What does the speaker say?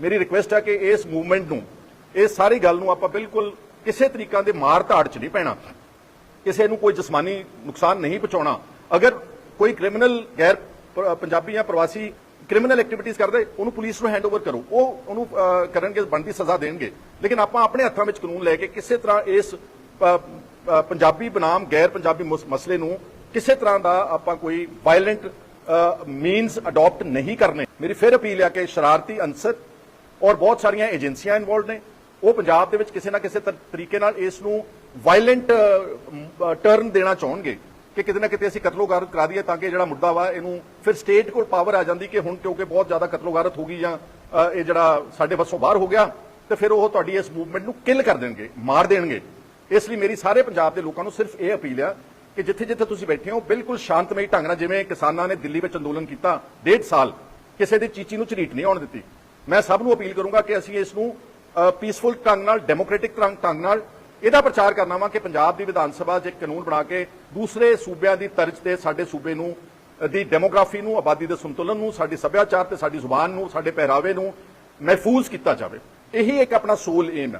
ਮੇਰੀ ਰਿਕੁਐਸਟ ਹੈ ਕਿ ਇਸ ਮੂਵਮੈਂਟ ਨੂੰ ਇਸ ਸਾਰੀ ਗੱਲ ਨੂੰ ਆਪਾਂ ਬਿਲਕੁਲ ਕਿਸੇ ਤਰੀਕਾ ਦੇ ਮਾਰ ਧਾੜ 'ਚ ਨਹੀਂ ਪੈਣਾ। ਕਿਸੇ ਨੂੰ ਕੋਈ ਜਿਸਮਾਨੀ ਨੁਕਸਾਨ ਨਹੀਂ ਪਹੁੰਚਾਉਣਾ। ਅਗਰ ਕੋਈ ਕ੍ਰਿਮੀਨਲ ਗੈਰ ਪੰਜਾਬੀ ਜਾਂ ਪ੍ਰਵਾਸੀ ਕ੍ਰਿਮੀਨਲ ਐਕਟੀਵਿਟੀਜ਼ ਕਰਦੇ, ਉਹਨੂੰ ਪੁਲਿਸ ਨੂੰ ਹੈਂਡਓਵਰ ਕਰੋ। ਉਹ ਉਹਨੂੰ ਕਰਨਗੇ, ਬਣਦੀ ਸਜ਼ਾ ਦੇਣਗੇ। ਲੇਕਿਨ ਆਪਾਂ ਆਪਣੇ ਹੱਥਾਂ ਵਿੱਚ ਕਾਨੂੰਨ ਲੈ ਕੇ ਕਿਸੇ ਤਰ੍ਹਾਂ ਇਸ ਪੰਜਾਬੀ ਬਨਾਮ, ਗੈਰ ਪੰਜਾਬੀ ਮਸਲੇ ਨੂੰ ਕਿਸੇ ਤਰ੍ਹਾਂ ਦਾ ਆਪਾਂ ਕੋਈ ਵਾਇਲੈਂਟ ਮੀਨਸ ਅਡਾਪਟ ਨਹੀਂ ਕਰਨੇ। ਮੇਰੀ ਫਿਰ ਅਪੀਲ ਹੈ ਕਿ ਸ਼ਰਾਰਤੀ ਅੰਸਰ ਔਰ ਬਹੁਤ ਸਾਰੀਆਂ ਏਜੰਸੀਆਂ ਇਨਵੋਲਡ ਨੇ। ਉਹ ਪੰਜਾਬ ਦੇ ਵਿੱਚ ਕਿਸੇ ਨਾ ਕਿਸੇ ਤਰ- ਤਰੀਕੇ ਨਾਲ ਇਸ ਨੂੰ ਵਾਇਲੈਂਟ ਟਰਨ ਦੇਣਾ ਚਾਹਣਗੇ ਕਿ ਕਿਤੇ ਨਾ ਕਿਤੇ ਅਸੀਂ ਕਤਲੋਗਾਰਤ ਕਰਾ ਦਈਏ ਤਾਂ ਕਿ ਜਿਹੜਾ ਮੁੱਦਾ ਵਾ ਇਹਨੂੰ ਫਿਰ ਸਟੇਟ ਕੋਲ ਪਾਵਰ ਆ ਜਾਂਦੀ ਕਿ ਹੁਣ ਕਿਉਂਕਿ ਬਹੁਤ ਜ਼ਿਆਦਾ ਕਤਲੋਗਾਰਤ ਹੋ ਗਈ ਜਾਂ ਇਹ ਜਿਹੜਾ ਸਾਡੇ ਵੱਸੋਂ ਬਾਹਰ ਹੋ ਗਿਆ, ਤੇ ਫਿਰ ਉਹ ਤੁਹਾਡੀ ਇਸ ਮੂਵਮੈਂਟ ਨੂੰ ਕਿਲ ਕਰ ਦੇਣਗੇ, ਮਾਰ ਦੇਣਗੇ। ਇਸ ਲਈ ਮੇਰੀ ਸਾਰੇ ਪੰਜਾਬ ਦੇ ਲੋਕਾਂ ਨੂੰ ਸਿਰਫ ਇਹ ਅਪੀਲ ਆ ਕਿ ਜਿੱਥੇ ਜਿੱਥੇ ਤੁਸੀਂ ਬੈਠੇ ਹੋ, ਬਿਲਕੁਲ ਸ਼ਾਂਤਮਈ ਢੰਗ ਨਾਲ, ਜਿਵੇਂ ਕਿਸਾਨਾਂ ਨੇ ਦਿੱਲੀ ਵਿੱਚ ਅੰਦੋਲਨ ਕੀਤਾ, ਡੇਢ ਸਾਲ, ਕਿਸੇ ਦੀ ਚੀਚੀ ਨੂੰ ਝਰੀਟ ਨਹੀਂ ਆਉਣ ਦਿੱਤੀ। ਮੈਂ ਸਭ ਨੂੰ ਅਪੀਲ ਕਰੂੰਗਾ ਕਿ ਅਸੀਂ ਇਸ ਨੂੰ ਪੀਸਫੁਲ ਢੰਗ ਨਾਲ ਡੈਮੋਕ੍ਰੈਟਿਕ ਢੰਗ ਨਾਲ ਇਹਦਾ ਪ੍ਰਚਾਰ ਕਰਨਾ ਵਾ ਕਿ ਪੰਜਾਬ ਦੀ ਵਿਧਾਨ ਸਭਾ 'ਚ ਇੱਕ ਕਾਨੂੰਨ ਬਣਾ ਕੇ ਦੂਸਰੇ ਸੂਬਿਆਂ ਦੀ ਤਰਜ਼ ਤੇ ਸਾਡੇ ਸੂਬੇ ਨੂੰ ਦੀ ਡੈਮੋਗ੍ਰਾਫੀ ਨੂੰ, ਆਬਾਦੀ ਦੇ ਸੰਤੁਲਨ ਨੂੰ, ਸਾਡੇ ਸੱਭਿਆਚਾਰ ਤੇ ਸਾਡੀ ਜ਼ੁਬਾਨ ਨੂੰ, ਸਾਡੇ ਪਹਿਰਾਵੇ ਨੂੰ ਮਹਿਫੂਜ਼ ਕੀਤਾ ਜਾਵੇ। ਇਹੀ ਇੱਕ ਆਪਣਾ ਸੋਲ ਏਮ ਹੈ।